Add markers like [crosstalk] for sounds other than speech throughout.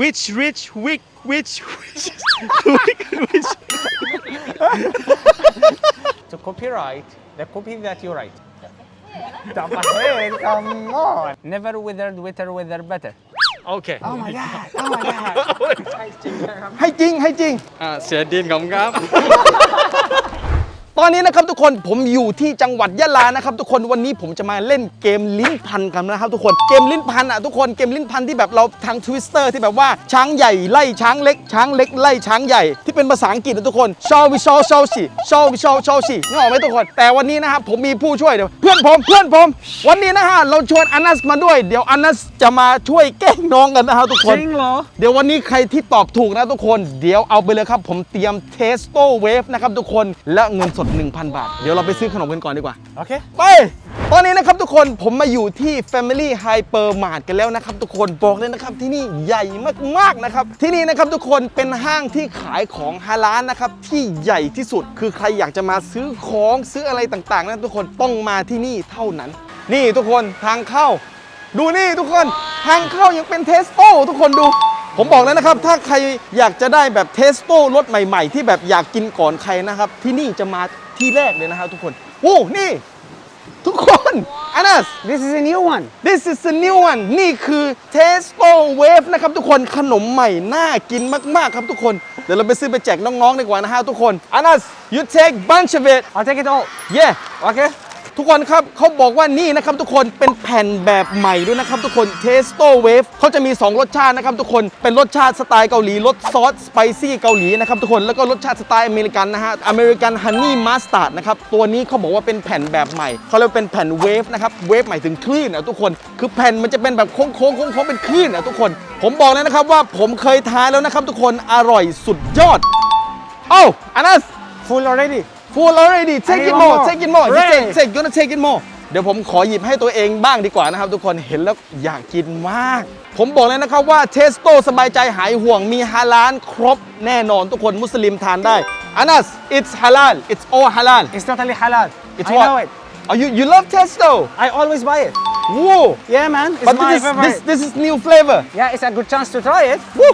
which rich which which which which which To copyright the copy that you write. Top ahead, come on. Never withered, wither, wither better. โอเค Oh my god, oh my god. ให้จริงให้จริง อ่าเสียดินของครับ [laughs] ตอนนี้นะครับทุกคนผมอยู่ที่จังหวัดยะลานะครับทุกคนวันนี้ผมจะมาเล่นเกมลิ้นพันกันนะครับทุกคนเกมลิ้นพันอะทุกคนเกมลิ้นพันที่แบบเราทางทวิสเตอร์ที่แบบว่าช้างใหญ่ไล่ช้างเล็ก ช้างเล็กไล่ช้างใหญ่ที่เป็นภาษาอังกฤษนะทุกคนชอวิชอชอชิชอวิชอชอชินึกออกไหมทุกคน แต่วันนี้นะครับผมมีผู้ช่วยเดี๋ยวเพื่อนผมเพื่อนผม วันนี้นะฮะเราชวนอานัสมาด้วยเดี๋ยวอานัสจะมาช่วยแกล้งน้องกันนะครับทุกคนจริงเหรอเดี๋ยววันนี้ใครที่ตอบถูกนะทุกคน เดี๋ยวเอาไปเลยครับผมเตรียมเทสโตเวฟนะครับทุกคนและเงินสด1,000 บาท เดี๋ยวเราไปซื้อขนมกันก่อนดีกว่า Okay. ไป ตอนนี้นะครับทุกคนผมมาอยู่ที่ Family Hyper Mart กันแล้วนะครับทุกคนบอกเลยนะครับที่นี่ใหญ่มากๆนะครับ ที่นี่นะครับทุกคนเป็นห้างที่ขายของฮาลาลนะครับที่ใหญ่ที่สุดคือใครอยากจะมาซื้อของซื้ออะไรต่างๆนะทุกคนต้องมาที่นี่เท่านั้น นี่ทุกคนทางเข้า ดูนี่ทุกคนทางเข้ายังเป็นเทสโต้ทุกคนดู ผมบอกแล้วนะครับถ้าใครอยากจะได้แบบเทสโต้รสใหม่ๆ ที่แบบอยากกินก่อนใครนะครับ ที่นี่จะมาที่แรกเลยนะครับทุกคนโอ้นี่ ทุกคนอานัส This is a new one. this is the new one นี่คือ Testo Wave นะครับทุกคนขนมใหม่น่ากินมาก ๆ ครับทุกคน เดี๋ยวเราไปซื้อไปแจกน้อง ๆ ดีกว่านะฮะทุกคนอานัส you take bunch of it I'll take it all. yeah Okay. ทุกคนครับเขาบอกว่านี่นะครับทุกคนเป็นแผ่นแบบใหม่ด้วยนะครับทุกคน Testo Wave เขาจะมี 2 รสชาตินะครับทุกคนเป็นรสชาติสไตล์เกาหลีรสซอสสไปซี่เกาหลีนะครับทุกคนแล้วก็รสชาติสไตล์อเมริกันนะฮะอเมริกันฮันนี่มัสตาร์ดนะครับตัวนี้เขาบอกว่าเป็นแผ่นแบบใหม่เขาเรียกว่าเป็นแผ่นเวฟนะครับเวฟหมายถึงคลื่นนะทุกคน คือแผ่นมันจะเป็นแบบโค้งๆโค้งๆเป็นคลื่นนะทุกคน ผมบอกเลยนะครับว่าผมเคยทานแล้วนะครับทุกคนอร่อยสุดยอดเอ้าอานัส Full already. Full already take I it want more more. take it more you Hooray. take take gonna take it more เดี๋ยวผมขอหยิบให้ตัวเองบ้างดีกว่านะครับ ทุกคนเห็นแล้วอยากกินมาก ผมบอกเลยนะครับว่าเทสโตสบายใจหายห่วงมีฮาลาลครบแน่นอนทุกคนมุสลิมทานได้อานัส it's halal it's all halal It's totally halal. it's I what know it. oh you you love testo I always buy it. whoa Yeah, man. It's but my this is favorite. this this is new flavor Yeah, it's a good chance to try it. Woo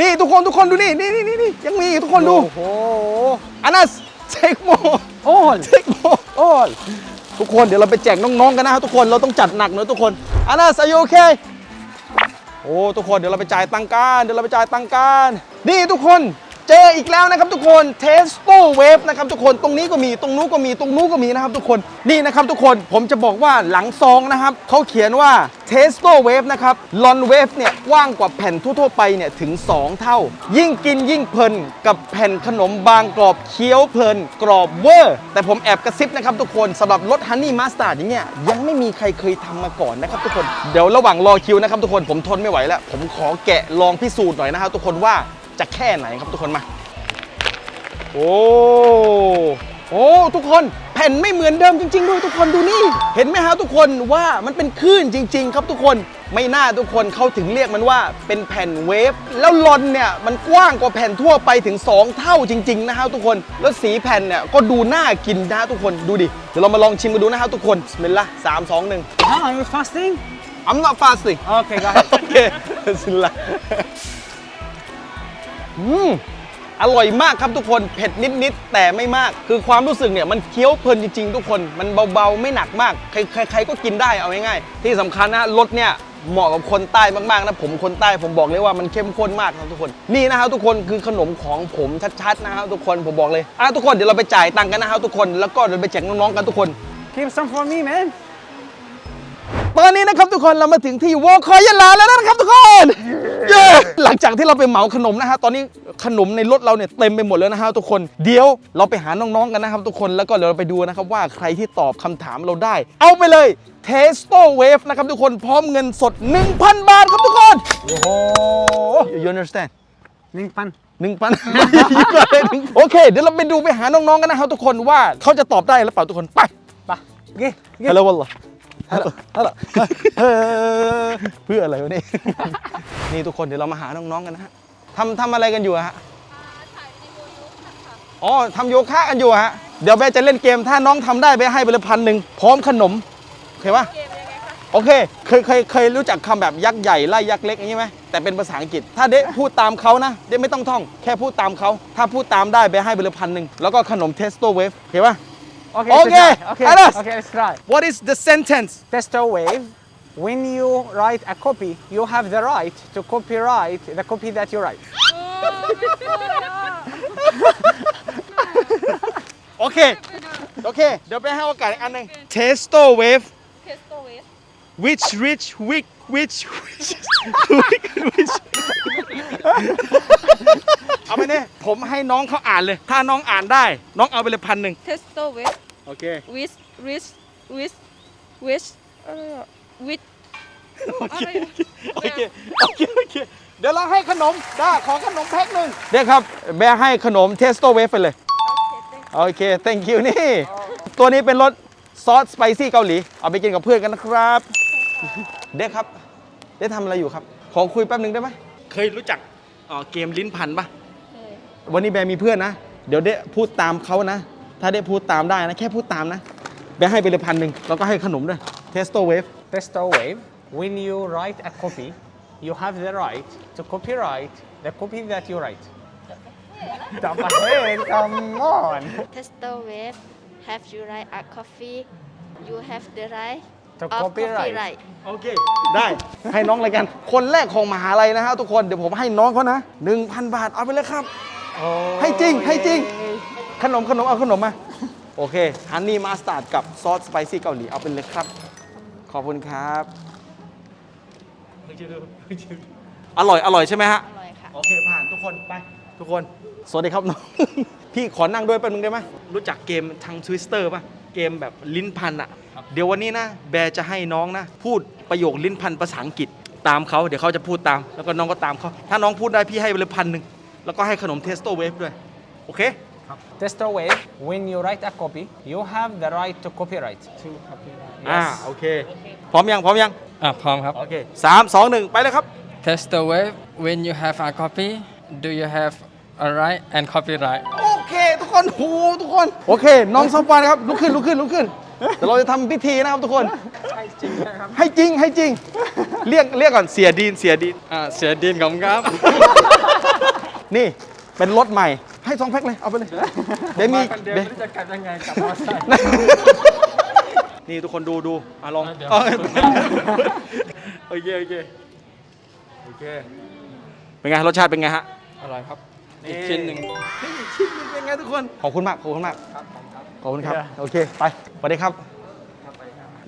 นี่ทุกคนทุกคนดูนี่นี่นี่นี่ยังมีอีกทุกคนดู Oh. อานัส take more All. take more all ทุกคนเดี๋ยวเราไปแจกน้องๆกันนะครับทุกคนเราต้องจัดหนักเนอะทุกคนอานาสอายุโอเคโอ้ทุกคนเดี๋ยวเราไปจ่ายตังค์กันเดี๋ยวเราไปจ่ายตังค์กันนี่ทุกคน เจออีกแล้วนะครับทุกคนเทสโตเวฟนะครับทุกคนตรงนี้ก็มีตรงนู้นก็มีตรงนู้นก็มีนะครับทุกคนนี่นะครับทุกคนผมจะบอกว่าหลังซองนะครับเขาเขียนว่าเทสโตเวฟนะครับลอนเวฟเนี่ยกว้างกว่าแผ่นทั่วๆไปเนี่ยถึง 2 เท่า ยิ่งกินยิ่งเพลินกับแผ่นขนมบางกรอบเคี้ยวเพลินกรอบเวอร์แต่ผมแอบกระซิบนะครับทุกคนสำหรับรสฮันนี่มาสตาร์ดอย่างเงี้ยยังไม่มีใครเคยทำมาก่อนนะครับทุกคนเดี๋ยวระหว่างรอคิวนะครับทุกคนผมทนไม่ไหวแล้ว ผมขอแกะลองพิสูจน์หน่อยนะครับทุกคนว่า จะแค่ไหนครับทุกคนมา โอ้โอ้ทุกคนแผ่นไม่เหมือนเดิมจริง ๆ ด้วยทุกคนดูนี่ เห็นไหมฮะทุกคนว่ามันเป็นคลื่นจริง ๆ ครับทุกคนไม่น่าทุกคนเขาถึงเรียกมันว่าเป็นแผ่นเวฟแล้วลอนเนี่ยมันกว้างกว่าแผ่นทั่วไปถึง 2 เท่าจริง ๆ นะฮะทุกคน แล้วสีแผ่นเนี่ยก็ดูน่ากินนะฮะทุกคนดูดิเดี๋ยวเรามาลองชิมกันดูนะฮะทุกคนบิสมิลลาห์สามสองหนึ่ง Ah, are you fasting? I'm not fasting Okay, go ahead. โอ อืมอร่อยมากครับทุกคนเผ็ดนิดๆแต่ไม่มาก คือความรู้สึกเนี่ยมันเคี้ยวเพลินจริงๆ ทุกคนมันเบาๆไม่หนักมากใครใครใครก็กินได้เอาง่ายๆที่สำคัญนะรสเนี่ยเหมาะกับคนใต้มากๆนะผมคนใต้ผมบอกเลยว่ามันเข้มข้นมากครับทุกคนนี่นะครับทุกคนคือขนมของผมชัดๆนะครับทุกคนผมบอกเลยอะทุกคนเดี๋ยวเราไปจ่ายตังค์กันนะครับทุกคนแล้วก็เดี๋ยวไปแจกน้องๆกันทุกคน Keep some for me, man. ตอนนี้นะครับทุกคนเรามาถึงที่วอลคอยยะลาแล้วนะครับทุกคนเย้หลังจากที่เราไปเหมาขนมนะฮะตอนนี้ขนมในรถเราเนี่ยเต็มไปหมดแล้วนะฮะทุกคนเดี๋ยวเราไปหาน้องๆกันนะครับทุกคนแล้วก็เดี๋ยวเราไปดูนะครับว่าใครที่ตอบคำถามเราได้ เอาไปเลยเทสโตเวฟนะครับทุกคนพร้อมเงินสด 1,000 บาทครับทุกคน Oh. you understand Ning pan. หนึ่งพันโอเค เดี๋ยวเราไปดูไปหาน้องๆกันนะครับทุกคนว่าเขาจะตอบได้หรือเปล่าทุกคนไป Pa. Ge. Ge. ฮัลโหลวัลลอ ฮัลโหลฮัลโหลเพื่ออะไรวะนี่นี่ทุกคนเดี๋ยวเรามาหาน้องๆกันนะฮะทำทำอะไรกันอยู่อะฮะ อ๋อทำโยคะกันอยู่อะฮะ เดี๋ยวแม่จะเล่นเกม ถ้าน้องทำได้ไปให้ไปเลยพันหนึ่งพร้อมขนม โอเคปะโอเค เคยเคยเคยรู้จักคำแบบยักษ์ใหญ่ไล่ยักษ์เล็กอย่างนี้ไหมแต่เป็นภาษาอังกฤษ ถ้าเดะพูดตามเขานะ เดะไม่ต้องท่อง แค่พูดตามเขา ถ้าพูดตามได้ไปให้ไปเลยพันหนึ่งแล้วก็ขนมเทสโตเวฟเห็นปะ Okay. Okay, let's try. Okay. Anas. Okay. Let's try. What is the sentence Testo wave. When you write a copy, you have the right to copyright the copy that you write. โอเค โอเค เดี๋ยวไปให้โอกาสอีกอันหนึ่ง Testo Wave Testo wave which rich which which which which which เอาไปเนี่ยผมให้น้องเขาอ่านเลย ถ้าน้องอ่านได้ น้องเอาไปเลยพันหนึ่ง Testo wave โอเค with with with with เอ่อ with โอเคอะไรอะโอเค โอเค โอเค เดี๋ยวเราให้ขนมได้ขอขนมแพ็คหนึ่งเดี๋ยวครับแบร์ให้ขนมเทสโตเวฟไปเลยโอเค thank you นี่ ตัวนี้เป็นรสซอสสไปซี่เกาหลี เอาไปกินกับเพื่อนกันนะครับ เด็กครับ ได้ทำอะไรอยู่ครับ ขอคุยแป๊บหนึ่งได้ไหม เคยรู้จักเอ่อเกมลิ้นพันปะเคย วันนี้แบร์มีเพื่อนนะ เดี๋ยวได้พูดตามเขานะ ถ้าได้พูดตามได้นะ แค่พูดตามนะ แบร์ให้ไปเลยพันหนึ่งแล้วก็ให้ขนมด้วยเทสโตเวฟ Testo wave. When you write a copy, you have the right to copyright the copy that you write. Jump ahead, come on. Testo wave. Have you write a coffee? You have the right To of copyright. copyright. โอเค ได้ให้น้องเลยกัน คนแรกของมหาลัยนะฮะทุกคนเดี๋ยวผมให้น้องเขานะ 1,000 บาทเอาไปเลยครับ Oh, ให้จริงให้จริง ขนมขนมเอาขนมมา โอเคฮันนี่มาสตาร์ดกับซอสสไปซี่เกาหลีเอาไปเลยครับ ขอบคุณครับ อร่อยอร่อยใช่ไหมฮะ อร่อยค่ะ โอเคผ่านทุกคนไป ทุกคน สวัสดีครับน้อง พี่ขอนั่งด้วยแป๊บนึงได้ไหมรู้จักเกมทางทวิสเตอร์ป่ะ เกมแบบลิ้นพันอะเดี๋ยววันนี้นะ แบร์จะให้น้องนะ พูดประโยคลิ้นพันภาษาอังกฤษตามเขาเดี๋ยวเขาจะพูดตาม แล้วก็น้องก็ตามเขาถ้าน้องพูดได้พี่ให้ไปเลยพันหนึ่ง แล้วก็ให้ขนมเทสโตเวฟด้วย โอเค Testo wave. When you write a copy, you have the right to copyright. อ่า โอเค พร้อมยัง พร้อมยัง อะพร้อมครับ โอเคสามสองหนึ่งไปเลยครับ Test the wave when you have a copy do you have a right and copyright โอเค ทุกคนโหทุกคน โอเค น้องซับวานครับ ลุกขึ้น ลุกขึ้น ลุกขึ้น เดี๋ยวเราจะทำพิธีนะครับทุกคน ให้จริง ให้จริงให้จริงเรียก เรียกก่อน เสียดีน เสียดีน อะเสียดินของครับ นี่เป็นรถใหม่ ให้สองแพ็คเลย เอาไปเลย เดี๋ยวมีเดี๋ยวจะกลับยังไงกลับมอไซค์นี่ทุกคนดูดูอะลองเดี๋ยวเอาโอเคโอเคโอเคเป็นไงรสชาติเป็นไงฮะอร่อยครับอีกชิ้นหนึ่งชิ้นหนึงเป็นไงทุกคนขอบคุณมากขอบคุณมากขอบคุณครับโอเคไปสวัสดีครับ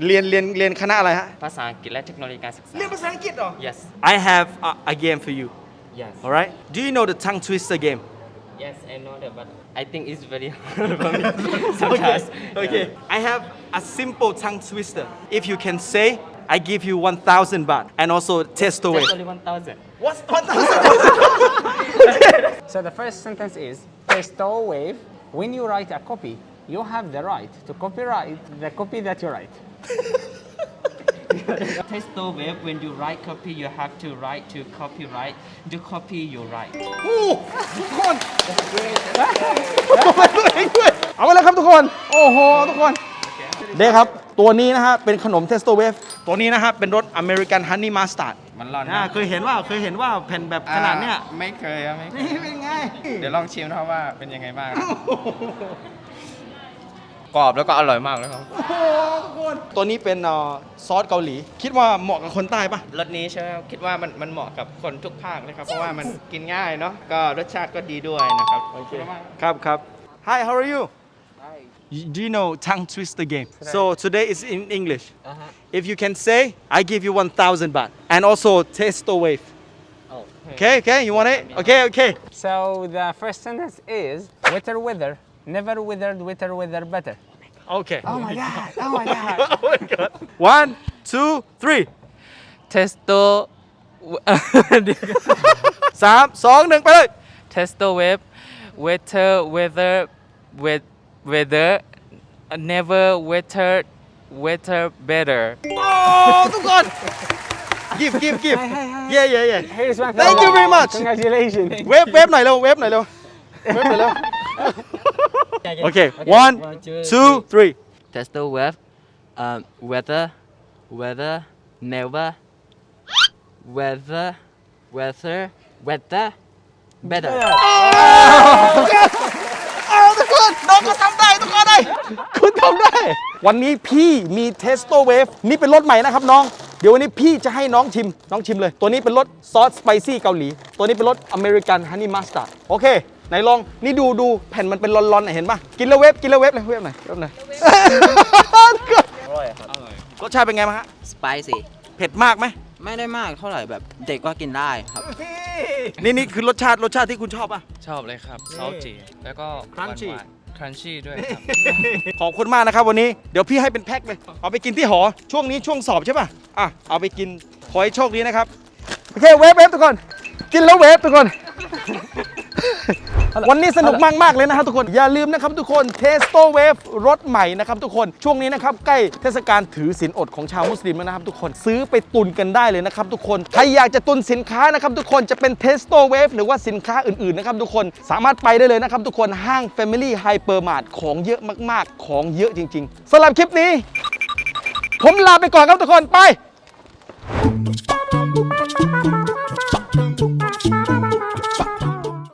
เรียนเรียนเรียนคณะอะไรฮะภาษาอังกฤษและเทคโนโลยีการศึกษาเรียนภาษาอังกฤษเหรอ yes I have a, a game for you yes. Alright Do you know the tongue twister game? Yes I know that but I think it's very [laughs] hard for me [laughs] sometimes. Okay I have a simple tongue twister. If you can say I give you 1,000 baht and also test away. That's only 1000 What's 1,000 [laughs] So the first sentence is Testo wave. When you write a copy, you have the right to copyright the copy that you write. Testo wave when you write copy you have to write to copyright the copy you write โอ้ทุกคนตัวเองด้วยเอาไปเลยครับทุกคน โอ้โห ทุกคน เด้ครับ ตัวนี้นะฮะ เป็นขนมเทสโตเวฟตัวนี้นะฮะ เป็นรสอเมริกันฮันนี่มาสตาร์ดมันร้อนอ่าเคยเห็นว่าเคยเห็นว่าแผ่นแบบขนาดเนี้ย ไม่เคยครับไม่เคย นี่เป็นไง เดี๋ยวลองชิมนะครับว่าเป็นยังไงบ้างครับกรอบแล้วก็อร่อยมากเลยครับ โอ้โหทุก คนตัวนี้เป็นเอ่อซอสเกาหลี คิดว่าเหมาะกับคนใต้ปะรสนี้ใช่ไหมครับคิดว่ามันมันเหมาะกับคนทุกภาคเลยครับ เพราะว่ามันกินง่ายเนาะก็รสชาติก็ดีด้วยนะครับครับครับ Hi how are you You- Do you know tongue twister game? So today is in English. If you can say, I give you 1,000 baht and also taste the wave. Okay, okay, you want it? Okay, okay. So the first sentence is Wetter weather, never withered, wetter weather better. Okay. Oh my god! Oh my god! [laughs] Oh my god. One, two, three. Testo สามสองหนึ่งไปเลย [laughs] Testo wave weather weather with weather never weather weather better โอ้ทุกคน give give give yeah yeah yeah Here's one. Thank you very much. Congratulations. เวฟเวฟหน่อยเร็วเวฟหน่อยเร็วเวฟหน่อยเร็ว โอเค one two three testo wave um, weather weather never whether whether whether better เอาทุกคนน้องก็ทำได้ทุกคนเลยคุณทำได้ วันนี้พี่มีเทสโตเวฟนี่เป็นรสใหม่นะครับน้อง เดี๋ยววันนี้พี่จะให้น้องชิม น้องชิมเลย ตัวนี้เป็นรสซอสสไปซี่เกาหลี ตัวนี้เป็นรสอเมริกันฮันนี่มัสตาร์ดโอเค ไหนลองนี่ดูดูแผ่นมันเป็นร้อนๆหน่อยเห็นปะกินแล้วเวฟกินแล้วเวฟเลยเวฟหน่อยเวฟหน่อยอร่อยครับรสชาติเป็นไงบ้างฮะ spicy เผ็ดมากไหมไม่ได้มากเท่าไหร่แบบเด็กก็กินได้ครับ นี่นี่คือรสชาติรสชาติที่คุณชอบป่ะ ชอบเลยครับซอสจีแล้วก็ Crunchy ครันชี่ด้วยครับ ขอบคุณมากนะครับวันนี้เดี๋ยวพี่ให้เป็นแพ็คเลย เอาไปกินที่หอ ช่วงนี้ช่วงสอบใช่ป่ะ อะ เอาไปกิน ขอให้โชคดีนะครับ โอเค เวฟเวฟทุกคน กินแล้วเวฟทุกคน วันนี้สนุกมากมากเลยนะครับทุกคน อย่าลืมนะครับทุกคนเทสโตเวฟรสใหม่นะครับทุกคนช่วงนี้นะครับใกล้เทศกาลถือศีลอดของชาวมุสลิมนะครับทุกคนซื้อไปตุนกันได้เลยนะครับทุกคนใครอยากจะตุนสินค้านะครับทุกคนจะเป็นเทสโตเวฟหรือว่าสินค้าอื่นๆนะครับทุกคนสามารถไปได้เลยนะครับทุกคนห้าง Family Hypermart ของเยอะมากๆ ของเยอะจริงๆสำหรับคลิปนี้ ผมลาไปก่อนครับทุกคนไป